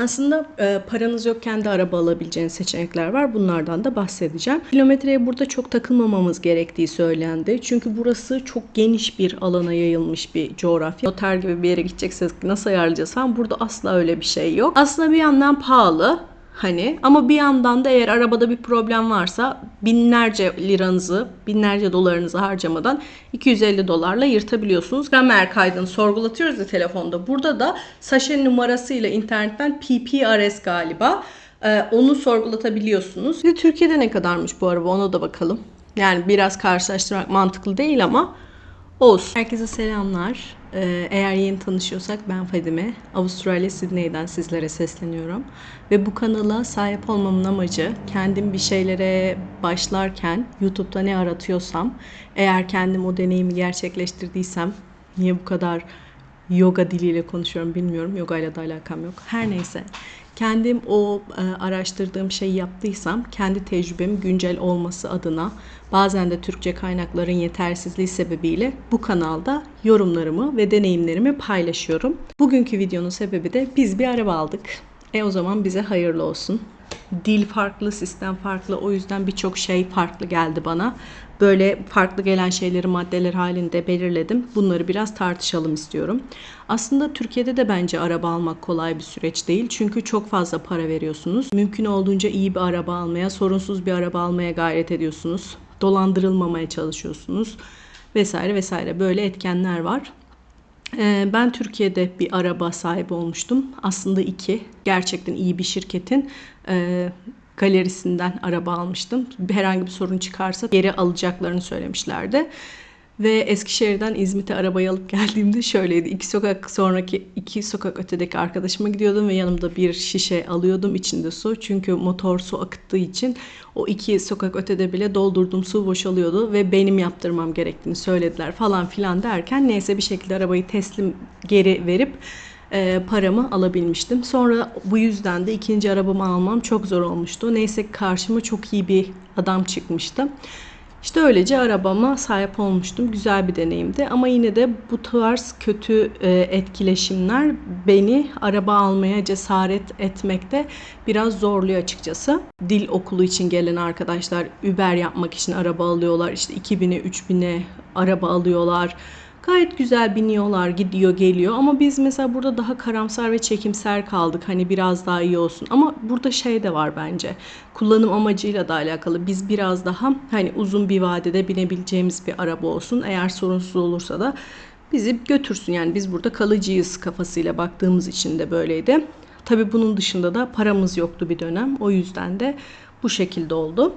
Aslında e, paranız yokken de araba alabileceğiniz seçenekler var. Bunlardan da bahsedeceğim. Kilometreye burada çok takılmamamız gerektiği söylendi. Çünkü burası çok geniş bir alana yayılmış bir coğrafya. Otel gibi bir yere gidecekseniz nasıl ayarlayacağız burada asla öyle bir şey yok. Aslında bir yandan pahalı Hani ama bir yandan da eğer arabada bir problem varsa binlerce liranızı, binlerce dolarınızı harcamadan 250 dolarla yırtabiliyorsunuz. Gramer kaydını sorgulatıyoruz ya telefonda. Burada da Sasha numarasıyla internetten PPRS galiba. Ee, onu sorgulatabiliyorsunuz. De Türkiye'de ne kadarmış bu araba ona da bakalım. Yani biraz karşılaştırmak mantıklı değil ama Olsun. Herkese selamlar. Ee, eğer yeni tanışıyorsak ben Fadime. Avustralya Sydney'den sizlere sesleniyorum. Ve bu kanala sahip olmamın amacı kendim bir şeylere başlarken YouTube'da ne aratıyorsam eğer kendim o deneyimi gerçekleştirdiysem niye bu kadar yoga diliyle konuşuyorum bilmiyorum. Yoga ile de alakam yok. Her neyse. Kendim o e, araştırdığım şeyi yaptıysam kendi tecrübem güncel olması adına bazen de Türkçe kaynakların yetersizliği sebebiyle bu kanalda yorumlarımı ve deneyimlerimi paylaşıyorum. Bugünkü videonun sebebi de biz bir araba aldık. E o zaman bize hayırlı olsun. Dil farklı, sistem farklı. O yüzden birçok şey farklı geldi bana. Böyle farklı gelen şeyleri maddeler halinde belirledim. Bunları biraz tartışalım istiyorum. Aslında Türkiye'de de bence araba almak kolay bir süreç değil. Çünkü çok fazla para veriyorsunuz. Mümkün olduğunca iyi bir araba almaya, sorunsuz bir araba almaya gayret ediyorsunuz. Dolandırılmamaya çalışıyorsunuz vesaire vesaire böyle etkenler var. Ee, Ben Türkiye'de bir araba sahibi olmuştum. Aslında iki. Gerçekten iyi bir şirketin e, galerisinden araba almıştım. Herhangi bir sorun çıkarsa geri alacaklarını söylemişlerdi. Ve Eskişehir'den İzmit'e arabayı alıp geldiğimde şöyleydi. İki sokak sonraki, iki sokak ötedeki arkadaşıma gidiyordum ve yanımda bir şişe alıyordum içinde su. Çünkü motor su akıttığı için o iki sokak ötede bile doldurduğum su boşalıyordu ve benim yaptırmam gerektiğini söylediler falan filan derken neyse bir şekilde arabayı teslim geri verip e, paramı alabilmiştim. Sonra bu yüzden de ikinci arabamı almam çok zor olmuştu. Neyse karşıma çok iyi bir adam çıkmıştı. İşte öylece arabama sahip olmuştum. Güzel bir deneyimdi. Ama yine de bu tarz kötü e, etkileşimler beni araba almaya cesaret etmekte biraz zorluyor açıkçası. Dil okulu için gelen arkadaşlar Uber yapmak için araba alıyorlar. İşte 2000'e 3000'e araba alıyorlar. Gayet güzel biniyorlar, gidiyor, geliyor ama biz mesela burada daha karamsar ve çekimser kaldık. Hani biraz daha iyi olsun. Ama burada şey de var bence. Kullanım amacıyla da alakalı. Biz biraz daha hani uzun bir vadede binebileceğimiz bir araba olsun. Eğer sorunsuz olursa da bizi götürsün. Yani biz burada kalıcıyız kafasıyla baktığımız için de böyleydi. Tabii bunun dışında da paramız yoktu bir dönem. O yüzden de bu şekilde oldu.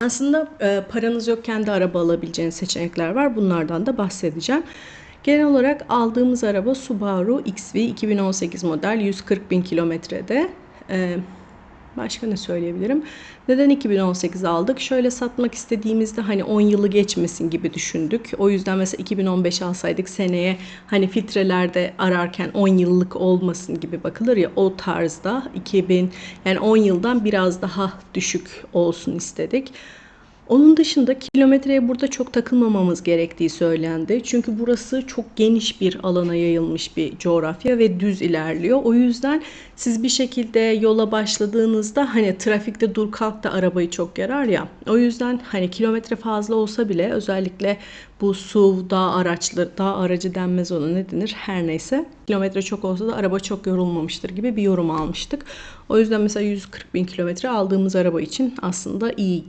Aslında e, paranız yokken de araba alabileceğiniz seçenekler var. Bunlardan da bahsedeceğim. Genel olarak aldığımız araba Subaru XV 2018 model 140 bin kilometrede. E, başka ne söyleyebilirim? Neden 2018 aldık? Şöyle satmak istediğimizde hani 10 yılı geçmesin gibi düşündük. O yüzden mesela 2015 alsaydık seneye hani filtrelerde ararken 10 yıllık olmasın gibi bakılır ya o tarzda 2000 yani 10 yıldan biraz daha düşük olsun istedik. Onun dışında kilometreye burada çok takılmamamız gerektiği söylendi. Çünkü burası çok geniş bir alana yayılmış bir coğrafya ve düz ilerliyor. O yüzden siz bir şekilde yola başladığınızda hani trafikte dur kalk da arabayı çok yarar ya. O yüzden hani kilometre fazla olsa bile özellikle bu SUV dağ araçları, dağ aracı denmez ona ne denir her neyse. Kilometre çok olsa da araba çok yorulmamıştır gibi bir yorum almıştık. O yüzden mesela 140 bin kilometre aldığımız araba için aslında iyi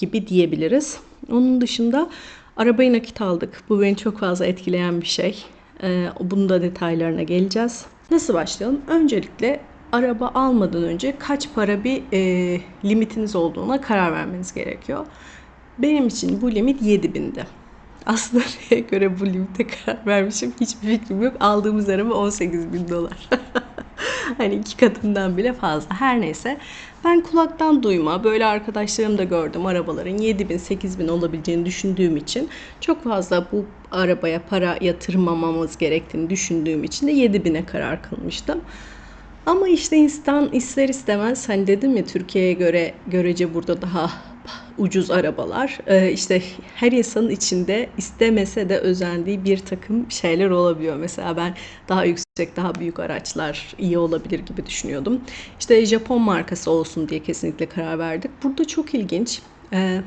gibi diyebiliriz. Onun dışında arabayı nakit aldık. Bu beni çok fazla etkileyen bir şey. Ee, bunun da detaylarına geleceğiz. Nasıl başlayalım? Öncelikle araba almadan önce kaç para bir e, limitiniz olduğuna karar vermeniz gerekiyor. Benim için bu limit 7000'di. Aslında neye göre bu limite karar vermişim hiçbir fikrim yok. Aldığımız araba 18 bin dolar. hani iki katından bile fazla. Her neyse ben kulaktan duyma böyle arkadaşlarım da gördüm arabaların 7 bin 8 bin olabileceğini düşündüğüm için çok fazla bu arabaya para yatırmamamız gerektiğini düşündüğüm için de 7 bine karar kılmıştım. Ama işte insan ister istemez hani dedim ya Türkiye'ye göre görece burada daha ucuz arabalar. Ee, işte her insanın içinde istemese de özendiği bir takım şeyler olabiliyor. Mesela ben daha yüksek, daha büyük araçlar iyi olabilir gibi düşünüyordum. İşte Japon markası olsun diye kesinlikle karar verdik. Burada çok ilginç. Ee,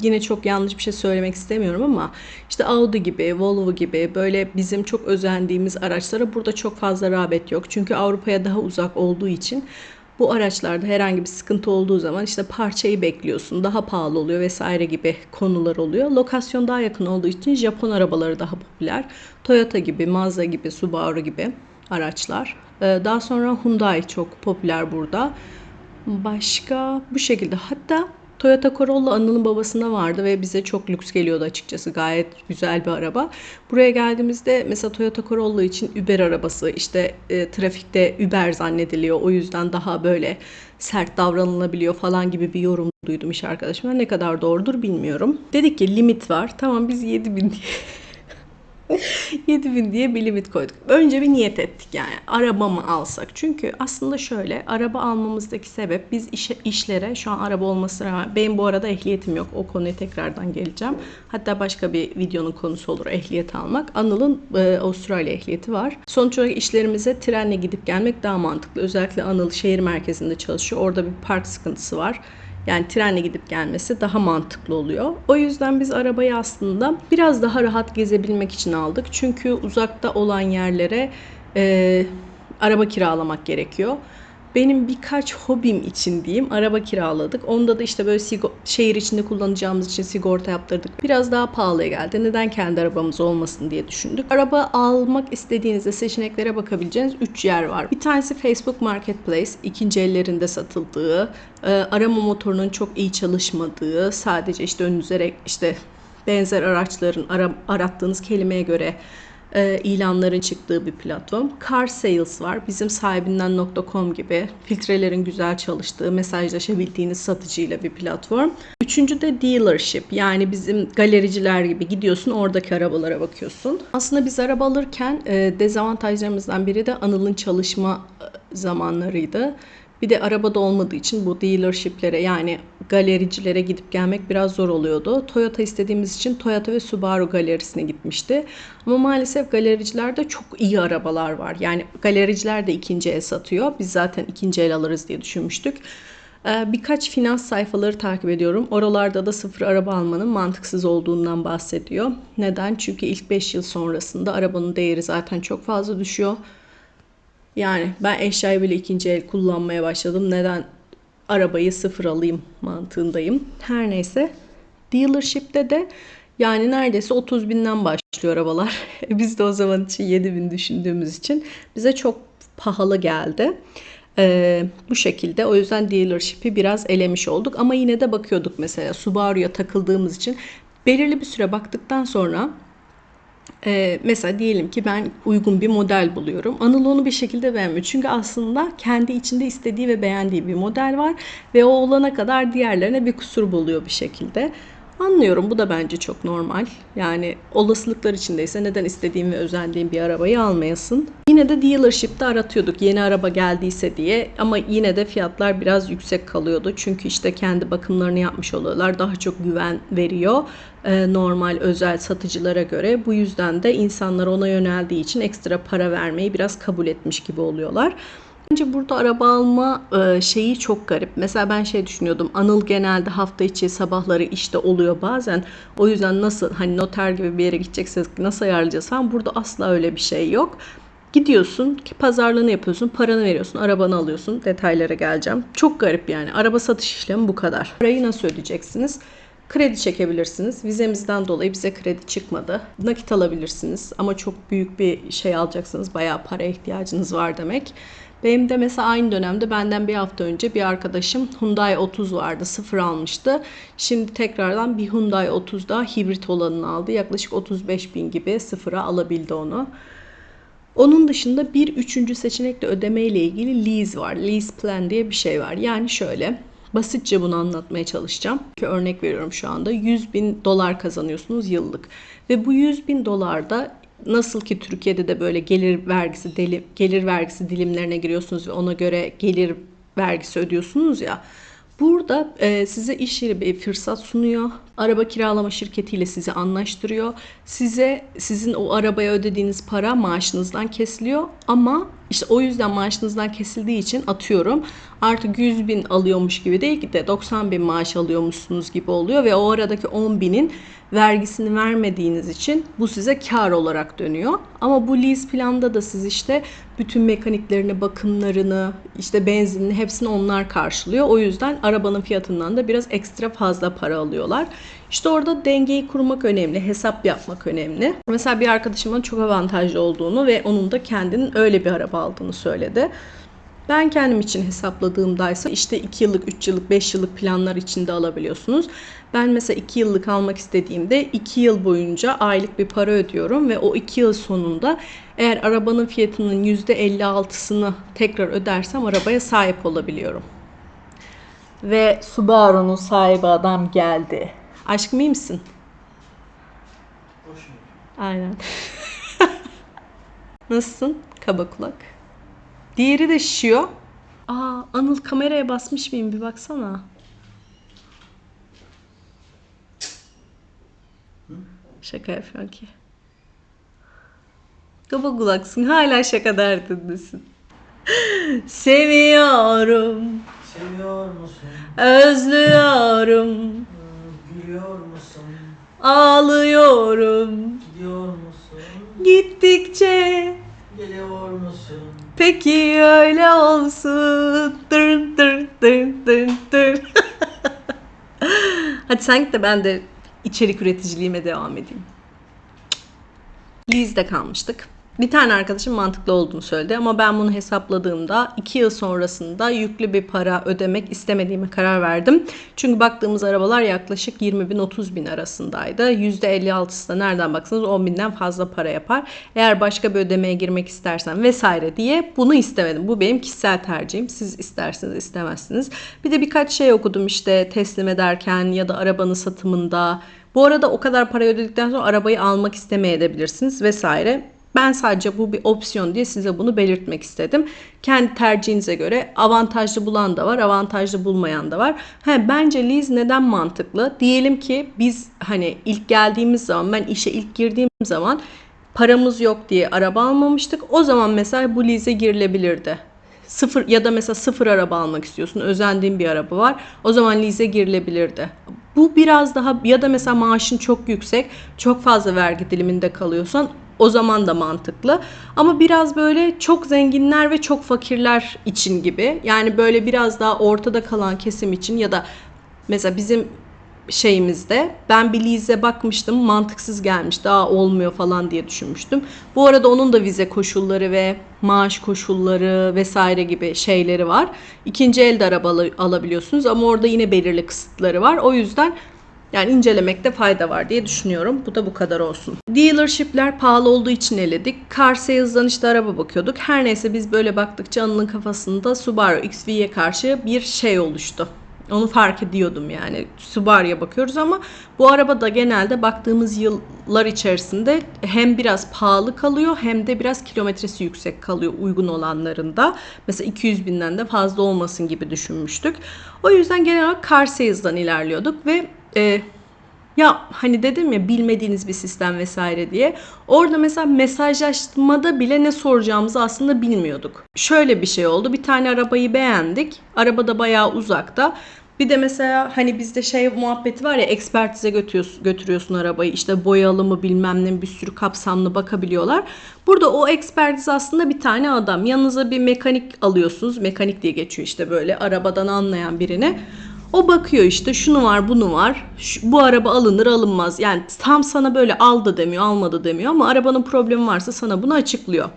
yine çok yanlış bir şey söylemek istemiyorum ama işte Audi gibi, Volvo gibi böyle bizim çok özendiğimiz araçlara burada çok fazla rağbet yok. Çünkü Avrupa'ya daha uzak olduğu için bu araçlarda herhangi bir sıkıntı olduğu zaman işte parçayı bekliyorsun, daha pahalı oluyor vesaire gibi konular oluyor. Lokasyon daha yakın olduğu için Japon arabaları daha popüler. Toyota gibi, Mazda gibi, Subaru gibi araçlar. Ee, Daha sonra Hyundai çok popüler burada. Başka bu şekilde. Hatta Toyota Corolla Anıl'ın babasında vardı ve bize çok lüks geliyordu açıkçası. Gayet güzel bir araba. Buraya geldiğimizde mesela Toyota Corolla için Uber arabası işte e, trafikte Uber zannediliyor. O yüzden daha böyle sert davranılabiliyor falan gibi bir yorum duydum iş arkadaşımdan. Ne kadar doğrudur bilmiyorum. Dedik ki limit var. Tamam biz 7000 diye 7000 diye bir limit koyduk. Önce bir niyet ettik yani araba mı alsak? Çünkü aslında şöyle araba almamızdaki sebep biz işe, işlere şu an araba olmasına rağmen benim bu arada ehliyetim yok. O konuya tekrardan geleceğim. Hatta başka bir videonun konusu olur ehliyet almak. Anıl'ın e, Avustralya ehliyeti var. Sonuç olarak işlerimize trenle gidip gelmek daha mantıklı. Özellikle Anıl şehir merkezinde çalışıyor. Orada bir park sıkıntısı var. Yani trenle gidip gelmesi daha mantıklı oluyor. O yüzden biz arabayı aslında biraz daha rahat gezebilmek için aldık. Çünkü uzakta olan yerlere e, araba kiralamak gerekiyor. Benim birkaç hobim için diyeyim araba kiraladık. Onda da işte böyle sigo- şehir içinde kullanacağımız için sigorta yaptırdık. Biraz daha pahalıya geldi. Neden kendi arabamız olmasın diye düşündük. Araba almak istediğinizde seçeneklere bakabileceğiniz 3 yer var. Bir tanesi Facebook Marketplace. ikinci ellerinde satıldığı, e, arama motorunun çok iyi çalışmadığı, sadece işte önünüze işte benzer araçların ara- arattığınız kelimeye göre e, ilanların çıktığı bir platform. Car Sales var. Bizim sahibinden.com gibi filtrelerin güzel çalıştığı, mesajlaşabildiğiniz satıcıyla bir platform. Üçüncü de dealership. Yani bizim galericiler gibi gidiyorsun oradaki arabalara bakıyorsun. Aslında biz araba alırken e, dezavantajlarımızdan biri de Anıl'ın çalışma e, zamanlarıydı. Bir de arabada olmadığı için bu dealership'lere yani galericilere gidip gelmek biraz zor oluyordu. Toyota istediğimiz için Toyota ve Subaru galerisine gitmişti. Ama maalesef galericilerde çok iyi arabalar var. Yani galericiler de ikinci el satıyor. Biz zaten ikinci el alırız diye düşünmüştük. Ee, Birkaç finans sayfaları takip ediyorum. Oralarda da sıfır araba almanın mantıksız olduğundan bahsediyor. Neden? Çünkü ilk 5 yıl sonrasında arabanın değeri zaten çok fazla düşüyor. Yani ben eşyayı bile ikinci el kullanmaya başladım. Neden arabayı sıfır alayım mantığındayım. Her neyse. Dealership'te de yani neredeyse 30 binden başlıyor arabalar. Biz de o zaman için 7 bin düşündüğümüz için bize çok pahalı geldi. Ee, bu şekilde o yüzden dealership'i biraz elemiş olduk ama yine de bakıyorduk mesela Subaru'ya takıldığımız için belirli bir süre baktıktan sonra ee, mesela diyelim ki ben uygun bir model buluyorum. Anıl onu bir şekilde beğenmiyor. Çünkü aslında kendi içinde istediği ve beğendiği bir model var ve o olana kadar diğerlerine bir kusur buluyor bir şekilde. Anlıyorum bu da bence çok normal. Yani olasılıklar içindeyse neden istediğim ve özendiğim bir arabayı almayasın. Yine de dealership'te aratıyorduk yeni araba geldiyse diye ama yine de fiyatlar biraz yüksek kalıyordu. Çünkü işte kendi bakımlarını yapmış oluyorlar. Daha çok güven veriyor e, normal özel satıcılara göre. Bu yüzden de insanlar ona yöneldiği için ekstra para vermeyi biraz kabul etmiş gibi oluyorlar. Bence burada araba alma e, şeyi çok garip. Mesela ben şey düşünüyordum. Anıl genelde hafta içi sabahları işte oluyor bazen. O yüzden nasıl hani noter gibi bir yere gidecekseniz nasıl ayarlayacağız falan. Burada asla öyle bir şey yok. Gidiyorsun ki pazarlığını yapıyorsun, paranı veriyorsun, arabanı alıyorsun. Detaylara geleceğim. Çok garip yani. Araba satış işlemi bu kadar. Parayı nasıl ödeyeceksiniz? Kredi çekebilirsiniz. Vizemizden dolayı bize kredi çıkmadı. Nakit alabilirsiniz ama çok büyük bir şey alacaksınız. Bayağı para ihtiyacınız var demek. Benim de mesela aynı dönemde benden bir hafta önce bir arkadaşım Hyundai 30 vardı. Sıfır almıştı. Şimdi tekrardan bir Hyundai 30 daha hibrit olanını aldı. Yaklaşık 35 bin gibi sıfıra alabildi onu. Onun dışında bir üçüncü seçenekle ödeme ile ilgili lease var. Lease plan diye bir şey var. Yani şöyle basitçe bunu anlatmaya çalışacağım. Bir örnek veriyorum şu anda. 100 bin dolar kazanıyorsunuz yıllık. Ve bu 100 bin dolarda nasıl ki Türkiye'de de böyle gelir vergisi gelir vergisi dilimlerine giriyorsunuz ve ona göre gelir vergisi ödüyorsunuz ya. Burada e, size iş yeri bir fırsat sunuyor. Araba kiralama şirketiyle sizi anlaştırıyor. Size sizin o arabaya ödediğiniz para maaşınızdan kesiliyor. Ama işte o yüzden maaşınızdan kesildiği için atıyorum artık 100 bin alıyormuş gibi değil de 90 bin maaş alıyormuşsunuz gibi oluyor. Ve o aradaki 10 binin vergisini vermediğiniz için bu size kar olarak dönüyor. Ama bu lease planda da siz işte bütün mekaniklerini, bakımlarını, işte benzinini hepsini onlar karşılıyor. O yüzden arabanın fiyatından da biraz ekstra fazla para alıyorlar. İşte orada dengeyi kurmak önemli, hesap yapmak önemli. Mesela bir arkadaşımın çok avantajlı olduğunu ve onun da kendinin öyle bir araba aldığını söyledi. Ben kendim için hesapladığımdaysa işte 2 yıllık, 3 yıllık, 5 yıllık planlar içinde alabiliyorsunuz. Ben mesela 2 yıllık almak istediğimde 2 yıl boyunca aylık bir para ödüyorum ve o 2 yıl sonunda eğer arabanın fiyatının %56'sını tekrar ödersem arabaya sahip olabiliyorum. Ve Subaru'nun sahibi adam geldi. Aşkım iyi misin? Mu? Aynen. Nasılsın? Kaba kulak. Diğeri de şişiyor. Aa, Anıl kameraya basmış mıyım bir baksana. Şaka yapıyorsun ki. Kaba kulaksın. Hala şaka derdindesin. Seviyorum. Seviyor musun? Özlüyorum. Gülüyor musun? Ağlıyorum. Gidiyor musun? Gittikçe Geliyor musun? Peki öyle olsun. Dın dın dın dın dın. Hadi sen git de ben de içerik üreticiliğime devam edeyim. Lee's'de kalmıştık. Bir tane arkadaşım mantıklı olduğunu söyledi ama ben bunu hesapladığımda 2 yıl sonrasında yüklü bir para ödemek istemediğime karar verdim. Çünkü baktığımız arabalar yaklaşık 20 bin 30 bin arasındaydı. %56'sı da nereden baksanız 10 binden fazla para yapar. Eğer başka bir ödemeye girmek istersen vesaire diye bunu istemedim. Bu benim kişisel tercihim. Siz isterseniz istemezsiniz. Bir de birkaç şey okudum işte teslim ederken ya da arabanın satımında. Bu arada o kadar para ödedikten sonra arabayı almak istemeyebilirsiniz vesaire. Ben sadece bu bir opsiyon diye size bunu belirtmek istedim. Kendi tercihinize göre avantajlı bulan da var, avantajlı bulmayan da var. He, bence lease neden mantıklı? Diyelim ki biz hani ilk geldiğimiz zaman, ben işe ilk girdiğim zaman paramız yok diye araba almamıştık. O zaman mesela bu lease'e girilebilirdi. Sıfır ya da mesela sıfır araba almak istiyorsun. Özendiğin bir araba var. O zaman lease'e girilebilirdi. Bu biraz daha ya da mesela maaşın çok yüksek, çok fazla vergi diliminde kalıyorsan o zaman da mantıklı. Ama biraz böyle çok zenginler ve çok fakirler için gibi. Yani böyle biraz daha ortada kalan kesim için ya da mesela bizim şeyimizde ben bir lease'e bakmıştım mantıksız gelmiş daha olmuyor falan diye düşünmüştüm. Bu arada onun da vize koşulları ve maaş koşulları vesaire gibi şeyleri var. İkinci elde araba al- alabiliyorsunuz ama orada yine belirli kısıtları var. O yüzden yani incelemekte fayda var diye düşünüyorum. Bu da bu kadar olsun. Dealership'ler pahalı olduğu için eledik. Car sales'dan işte araba bakıyorduk. Her neyse biz böyle baktıkça Anıl'ın kafasında Subaru XV'ye karşı bir şey oluştu. Onu fark ediyordum yani. Subaru'ya bakıyoruz ama bu araba da genelde baktığımız yıllar içerisinde hem biraz pahalı kalıyor hem de biraz kilometresi yüksek kalıyor uygun olanlarında. Mesela 200 binden de fazla olmasın gibi düşünmüştük. O yüzden genel olarak car sales'dan ilerliyorduk ve e, ya hani dedim ya bilmediğiniz bir sistem vesaire diye. Orada mesela mesajlaşmada bile ne soracağımızı aslında bilmiyorduk. Şöyle bir şey oldu. Bir tane arabayı beğendik. Araba da bayağı uzakta. Bir de mesela hani bizde şey muhabbeti var ya ekspertize götürüyorsun, götürüyorsun arabayı işte boyalı mı bilmem ne bir sürü kapsamlı bakabiliyorlar. Burada o ekspertiz aslında bir tane adam. Yanınıza bir mekanik alıyorsunuz. Mekanik diye geçiyor işte böyle arabadan anlayan birine. O bakıyor işte şunu var bunu var. Şu- bu araba alınır alınmaz. Yani tam sana böyle aldı demiyor almadı demiyor ama arabanın problemi varsa sana bunu açıklıyor.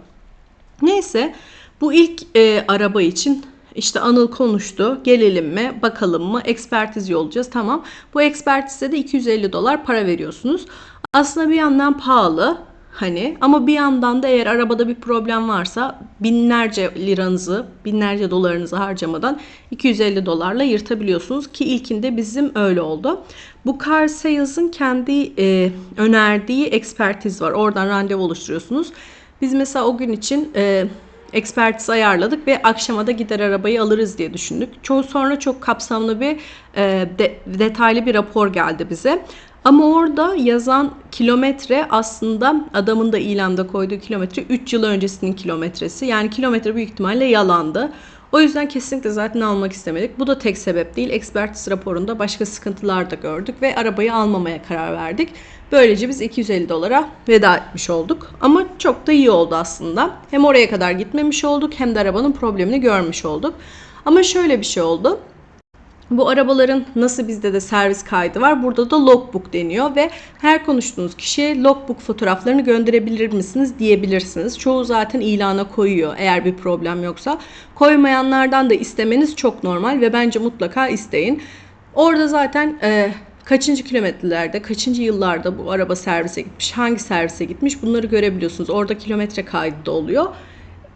Neyse bu ilk e, araba için işte Anıl konuştu. Gelelim mi, bakalım mı, ekspertiz yollayacağız. Tamam. Bu ekspertize de 250 dolar para veriyorsunuz. Aslında bir yandan pahalı hani ama bir yandan da eğer arabada bir problem varsa binlerce liranızı, binlerce dolarınızı harcamadan 250 dolarla yırtabiliyorsunuz ki ilkinde bizim öyle oldu. Bu car sales'ın kendi e, önerdiği ekspertiz var. Oradan randevu oluşturuyorsunuz. Biz mesela o gün için e, ekspertiz ayarladık ve akşama da gider arabayı alırız diye düşündük. Çoğu sonra çok kapsamlı bir e, de- detaylı bir rapor geldi bize. Ama orada yazan kilometre aslında adamın da ilanda koyduğu kilometre 3 yıl öncesinin kilometresi. Yani kilometre büyük ihtimalle yalandı. O yüzden kesinlikle zaten almak istemedik. Bu da tek sebep değil. Ekspertiz raporunda başka sıkıntılar da gördük ve arabayı almamaya karar verdik. Böylece biz 250 dolara veda etmiş olduk. Ama çok da iyi oldu aslında. Hem oraya kadar gitmemiş olduk hem de arabanın problemini görmüş olduk. Ama şöyle bir şey oldu. Bu arabaların nasıl bizde de servis kaydı var. Burada da logbook deniyor ve her konuştuğunuz kişiye logbook fotoğraflarını gönderebilir misiniz diyebilirsiniz. Çoğu zaten ilana koyuyor eğer bir problem yoksa. Koymayanlardan da istemeniz çok normal ve bence mutlaka isteyin. Orada zaten e, kaçıncı kilometrelerde, kaçıncı yıllarda bu araba servise gitmiş, hangi servise gitmiş bunları görebiliyorsunuz. Orada kilometre kaydı da oluyor.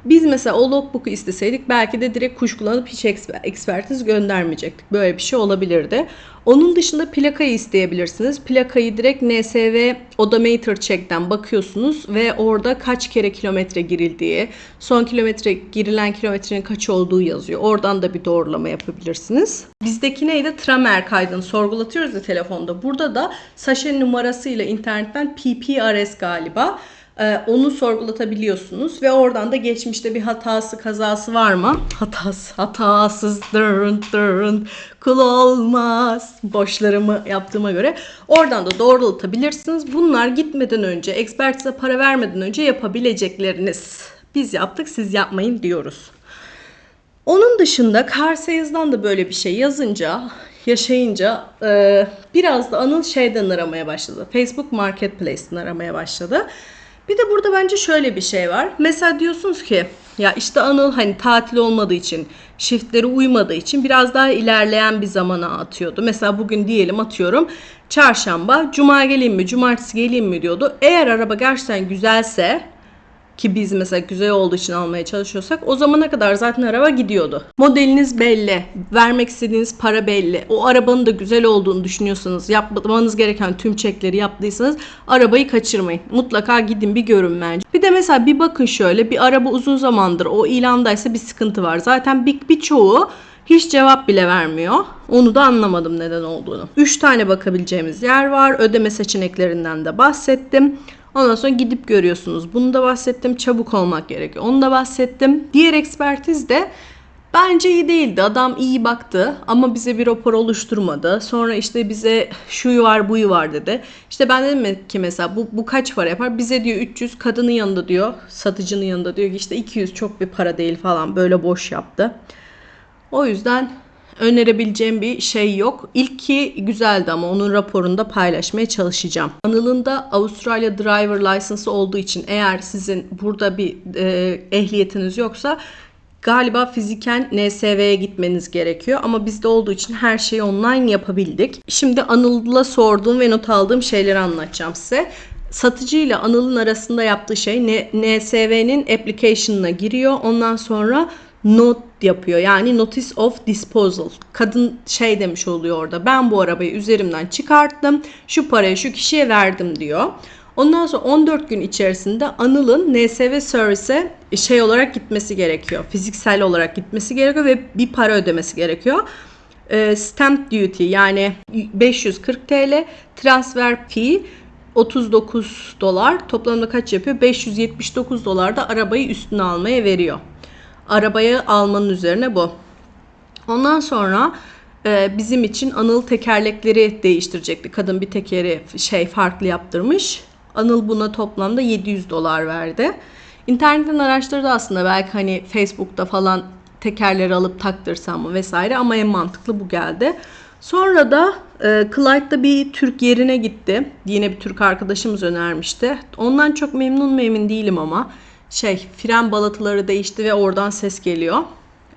Biz mesela o logbook'u isteseydik belki de direkt kuş kullanıp hiç eksper- ekspertiz göndermeyecektik. Böyle bir şey olabilirdi. Onun dışında plakayı isteyebilirsiniz. Plakayı direkt NSV Odometer Check'ten bakıyorsunuz ve orada kaç kere kilometre girildiği, son kilometre girilen kilometrenin kaç olduğu yazıyor. Oradan da bir doğrulama yapabilirsiniz. Bizdeki neydi? Tramer kaydını sorgulatıyoruz ya telefonda. Burada da Sasha numarasıyla internetten PPRS galiba. Ee, onu sorgulatabiliyorsunuz ve oradan da geçmişte bir hatası kazası var mı? Hatası, hatasız dırın dırın kul olmaz boşlarımı yaptığıma göre oradan da doğrulatabilirsiniz. Bunlar gitmeden önce, ekspertize para vermeden önce yapabilecekleriniz. Biz yaptık siz yapmayın diyoruz. Onun dışında car sales'dan da böyle bir şey yazınca, yaşayınca e, biraz da Anıl şeyden aramaya başladı. Facebook Marketplace'ten aramaya başladı. Bir de burada bence şöyle bir şey var. Mesela diyorsunuz ki ya işte Anıl hani tatil olmadığı için, shiftleri uymadığı için biraz daha ilerleyen bir zamana atıyordu. Mesela bugün diyelim atıyorum çarşamba, cuma geleyim mi, cumartesi geleyim mi diyordu. Eğer araba gerçekten güzelse ki biz mesela güzel olduğu için almaya çalışıyorsak o zamana kadar zaten araba gidiyordu. Modeliniz belli, vermek istediğiniz para belli. O arabanın da güzel olduğunu düşünüyorsanız, yapmanız gereken tüm çekleri yaptıysanız arabayı kaçırmayın. Mutlaka gidin bir görün bence. Bir de mesela bir bakın şöyle bir araba uzun zamandır o ilandaysa bir sıkıntı var. Zaten bir, birçoğu hiç cevap bile vermiyor. Onu da anlamadım neden olduğunu. 3 tane bakabileceğimiz yer var. Ödeme seçeneklerinden de bahsettim. Ondan sonra gidip görüyorsunuz. Bunu da bahsettim. Çabuk olmak gerekiyor. Onu da bahsettim. Diğer ekspertiz de bence iyi değildi. Adam iyi baktı ama bize bir rapor oluşturmadı. Sonra işte bize şu var bu var dedi. İşte ben dedim ki mesela bu, bu kaç para yapar? Bize diyor 300 kadının yanında diyor satıcının yanında diyor ki işte 200 çok bir para değil falan böyle boş yaptı. O yüzden önerebileceğim bir şey yok. İlki güzeldi ama onun raporunda paylaşmaya çalışacağım. Anıl'ın da Avustralya Driver License olduğu için eğer sizin burada bir e, ehliyetiniz yoksa galiba fiziken NSV'ye gitmeniz gerekiyor. Ama bizde olduğu için her şeyi online yapabildik. Şimdi Anıl'la sorduğum ve not aldığım şeyleri anlatacağım size. Satıcı ile Anıl'ın arasında yaptığı şey NSV'nin application'ına giriyor. Ondan sonra not yapıyor. Yani notice of disposal. Kadın şey demiş oluyor orada. Ben bu arabayı üzerimden çıkarttım. Şu parayı şu kişiye verdim diyor. Ondan sonra 14 gün içerisinde Anıl'ın NSV Service'e şey olarak gitmesi gerekiyor. Fiziksel olarak gitmesi gerekiyor ve bir para ödemesi gerekiyor. E, stamp duty yani 540 TL, transfer fee 39 dolar. Toplamda kaç yapıyor? 579 dolar da arabayı üstüne almaya veriyor. Arabayı almanın üzerine bu. Ondan sonra e, bizim için Anıl tekerlekleri değiştirecekti. Kadın bir tekeri şey farklı yaptırmış. Anıl buna toplamda 700 dolar verdi. İnternetten araştırdı aslında belki hani Facebook'ta falan tekerleri alıp taktırsam mı vesaire ama en mantıklı bu geldi. Sonra da e, Clyde'da bir Türk yerine gitti. Yine bir Türk arkadaşımız önermişti. Ondan çok memnun mu emin değilim ama şey fren balatıları değişti ve oradan ses geliyor.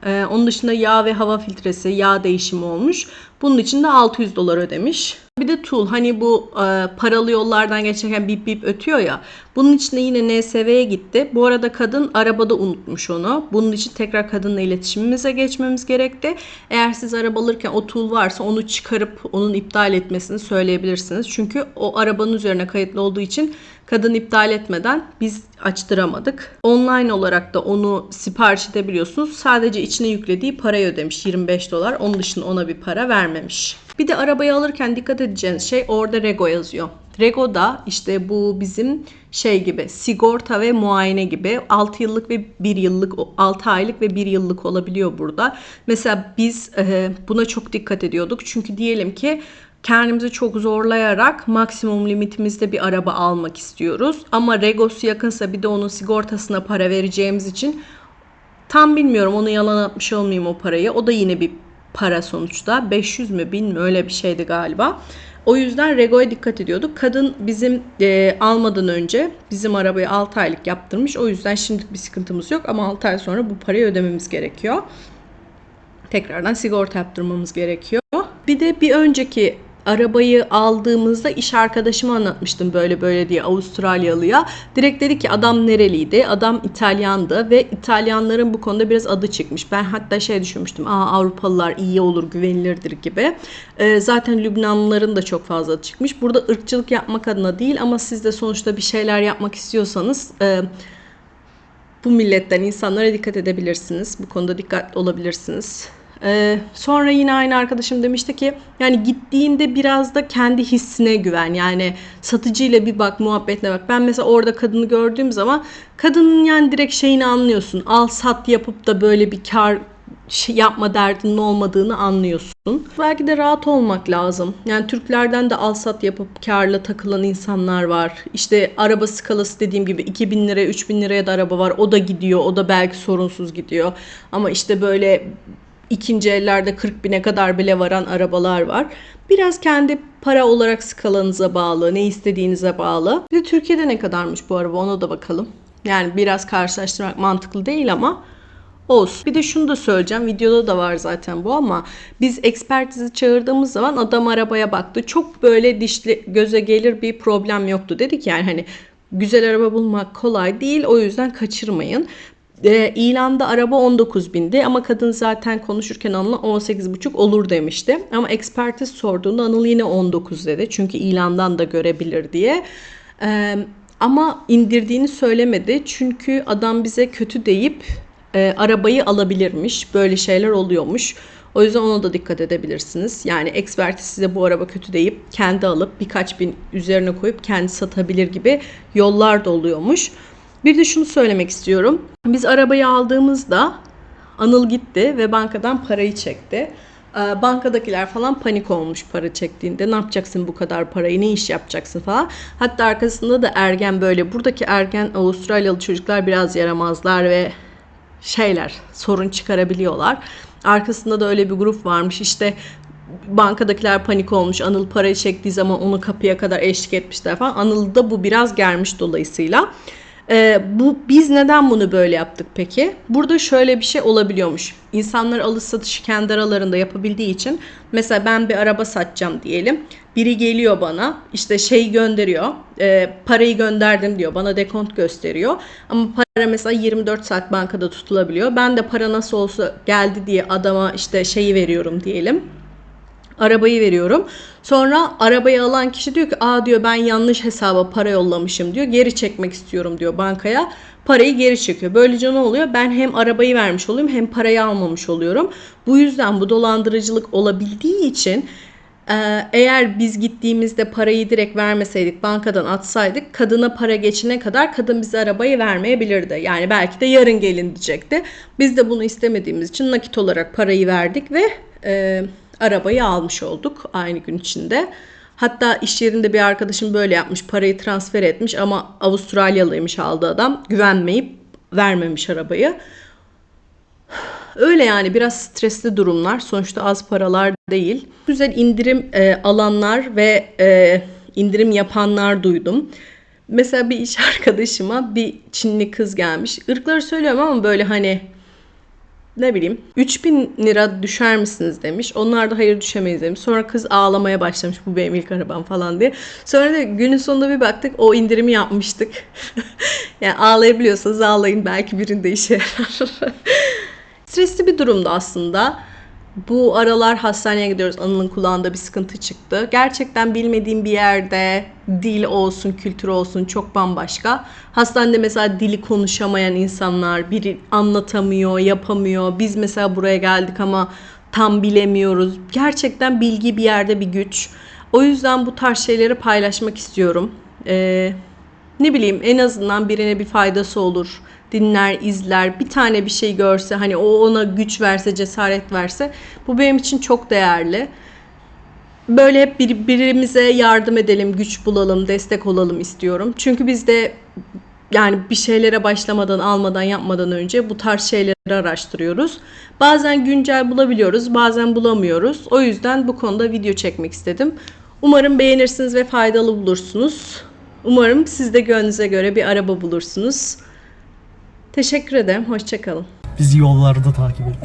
Ee, onun dışında yağ ve hava filtresi, yağ değişimi olmuş. Bunun için de 600 dolar ödemiş. Bir de tool hani bu e, paralı yollardan geçerken bip bip ötüyor ya. Bunun için de yine NSV'ye gitti. Bu arada kadın arabada unutmuş onu. Bunun için tekrar kadınla iletişimimize geçmemiz gerekti. Eğer siz araba alırken o tool varsa onu çıkarıp onun iptal etmesini söyleyebilirsiniz. Çünkü o arabanın üzerine kayıtlı olduğu için Kadın iptal etmeden biz açtıramadık. Online olarak da onu sipariş edebiliyorsunuz. Sadece içine yüklediği parayı ödemiş 25 dolar. Onun dışında ona bir para vermemiş. Bir de arabayı alırken dikkat edeceğiniz şey orada Rego yazıyor. Rego da işte bu bizim şey gibi sigorta ve muayene gibi 6 yıllık ve 1 yıllık 6 aylık ve 1 yıllık olabiliyor burada. Mesela biz buna çok dikkat ediyorduk. Çünkü diyelim ki kendimizi çok zorlayarak maksimum limitimizde bir araba almak istiyoruz. Ama Regosu yakınsa bir de onun sigortasına para vereceğimiz için tam bilmiyorum onu yalan atmış olmayayım o parayı. O da yine bir para sonuçta. 500 mü 1000 mi öyle bir şeydi galiba. O yüzden Rego'ya dikkat ediyorduk. Kadın bizim e, almadan önce bizim arabayı 6 aylık yaptırmış. O yüzden şimdilik bir sıkıntımız yok ama 6 ay sonra bu parayı ödememiz gerekiyor. Tekrardan sigorta yaptırmamız gerekiyor. Bir de bir önceki arabayı aldığımızda iş arkadaşıma anlatmıştım böyle böyle diye Avustralyalıya. Direkt dedi ki adam nereliydi? Adam İtalyandı ve İtalyanların bu konuda biraz adı çıkmış. Ben hatta şey düşünmüştüm. Aa Avrupalılar iyi olur, güvenilirdir gibi. Ee, zaten Lübnanlıların da çok fazla adı çıkmış. Burada ırkçılık yapmak adına değil ama siz de sonuçta bir şeyler yapmak istiyorsanız e, bu milletten insanlara dikkat edebilirsiniz. Bu konuda dikkatli olabilirsiniz. Ee, sonra yine aynı arkadaşım demişti ki yani gittiğinde biraz da kendi hissine güven. Yani satıcıyla bir bak muhabbetine bak. Ben mesela orada kadını gördüğüm zaman kadının yani direkt şeyini anlıyorsun. Al sat yapıp da böyle bir kar şey yapma derdinin olmadığını anlıyorsun. Belki de rahat olmak lazım. Yani Türklerden de al sat yapıp karla takılan insanlar var. İşte araba skalası dediğim gibi 2000 liraya 3000 liraya da araba var. O da gidiyor. O da belki sorunsuz gidiyor. Ama işte böyle ikinci ellerde 40 bine kadar bile varan arabalar var. Biraz kendi para olarak skalanıza bağlı, ne istediğinize bağlı. Bir de Türkiye'de ne kadarmış bu araba ona da bakalım. Yani biraz karşılaştırmak mantıklı değil ama olsun. Bir de şunu da söyleyeceğim. Videoda da var zaten bu ama biz ekspertizi çağırdığımız zaman adam arabaya baktı. Çok böyle dişli göze gelir bir problem yoktu. Dedik yani hani güzel araba bulmak kolay değil. O yüzden kaçırmayın. E, ilanda araba 19 bindi ama kadın zaten konuşurken Anıl'a 18,5 olur demişti. Ama ekspertiz sorduğunda Anıl yine 19 dedi. Çünkü ilandan da görebilir diye. E, ama indirdiğini söylemedi. Çünkü adam bize kötü deyip e, arabayı alabilirmiş. Böyle şeyler oluyormuş. O yüzden ona da dikkat edebilirsiniz. Yani ekspertiz size bu araba kötü deyip kendi alıp birkaç bin üzerine koyup kendi satabilir gibi yollar da oluyormuş. Bir de şunu söylemek istiyorum. Biz arabayı aldığımızda Anıl gitti ve bankadan parayı çekti. Ee, Bankadakiler falan panik olmuş para çektiğinde. Ne yapacaksın bu kadar parayı, ne iş yapacaksın falan. Hatta arkasında da ergen böyle. Buradaki ergen Avustralyalı çocuklar biraz yaramazlar ve şeyler sorun çıkarabiliyorlar. Arkasında da öyle bir grup varmış. İşte bankadakiler panik olmuş. Anıl parayı çektiği zaman onu kapıya kadar eşlik etmişler falan. Anıl'ı da bu biraz germiş dolayısıyla. Ee, bu biz neden bunu böyle yaptık peki? Burada şöyle bir şey olabiliyormuş. İnsanlar alış satışı kendi aralarında yapabildiği için mesela ben bir araba satacağım diyelim. Biri geliyor bana işte şey gönderiyor. e, parayı gönderdim diyor. Bana dekont gösteriyor. Ama para mesela 24 saat bankada tutulabiliyor. Ben de para nasıl olsa geldi diye adama işte şeyi veriyorum diyelim arabayı veriyorum. Sonra arabayı alan kişi diyor ki aa diyor ben yanlış hesaba para yollamışım diyor. Geri çekmek istiyorum diyor bankaya. Parayı geri çekiyor. Böylece ne oluyor? Ben hem arabayı vermiş oluyorum hem parayı almamış oluyorum. Bu yüzden bu dolandırıcılık olabildiği için e, eğer biz gittiğimizde parayı direkt vermeseydik bankadan atsaydık kadına para geçene kadar kadın bize arabayı vermeyebilirdi. Yani belki de yarın gelin diyecekti. Biz de bunu istemediğimiz için nakit olarak parayı verdik ve e, arabayı almış olduk aynı gün içinde. Hatta iş yerinde bir arkadaşım böyle yapmış. Parayı transfer etmiş ama Avustralyalıymış aldığı adam. Güvenmeyip vermemiş arabayı. Öyle yani biraz stresli durumlar. Sonuçta az paralar değil. Güzel indirim e, alanlar ve e, indirim yapanlar duydum. Mesela bir iş arkadaşıma bir Çinli kız gelmiş. Irkları söylüyorum ama böyle hani ne bileyim 3000 lira düşer misiniz demiş. Onlar da hayır düşemeyiz demiş. Sonra kız ağlamaya başlamış bu benim ilk arabam falan diye. Sonra da günün sonunda bir baktık o indirimi yapmıştık. yani ağlayabiliyorsanız ağlayın belki birinde işe yarar. Stresli bir durumda aslında. Bu aralar hastaneye gidiyoruz. Anıl'ın kulağında bir sıkıntı çıktı. Gerçekten bilmediğim bir yerde dil olsun, kültür olsun çok bambaşka. Hastanede mesela dili konuşamayan insanlar, biri anlatamıyor, yapamıyor. Biz mesela buraya geldik ama tam bilemiyoruz. Gerçekten bilgi bir yerde bir güç. O yüzden bu tarz şeyleri paylaşmak istiyorum. Ee, ne bileyim en azından birine bir faydası olur. Dinler, izler, bir tane bir şey görse hani o ona güç verse, cesaret verse bu benim için çok değerli. Böyle hep bir, birbirimize yardım edelim, güç bulalım, destek olalım istiyorum. Çünkü biz de yani bir şeylere başlamadan, almadan, yapmadan önce bu tarz şeyleri araştırıyoruz. Bazen güncel bulabiliyoruz, bazen bulamıyoruz. O yüzden bu konuda video çekmek istedim. Umarım beğenirsiniz ve faydalı bulursunuz. Umarım siz de gönlünüze göre bir araba bulursunuz. Teşekkür ederim. Hoşçakalın. Bizi yollarda takip edin.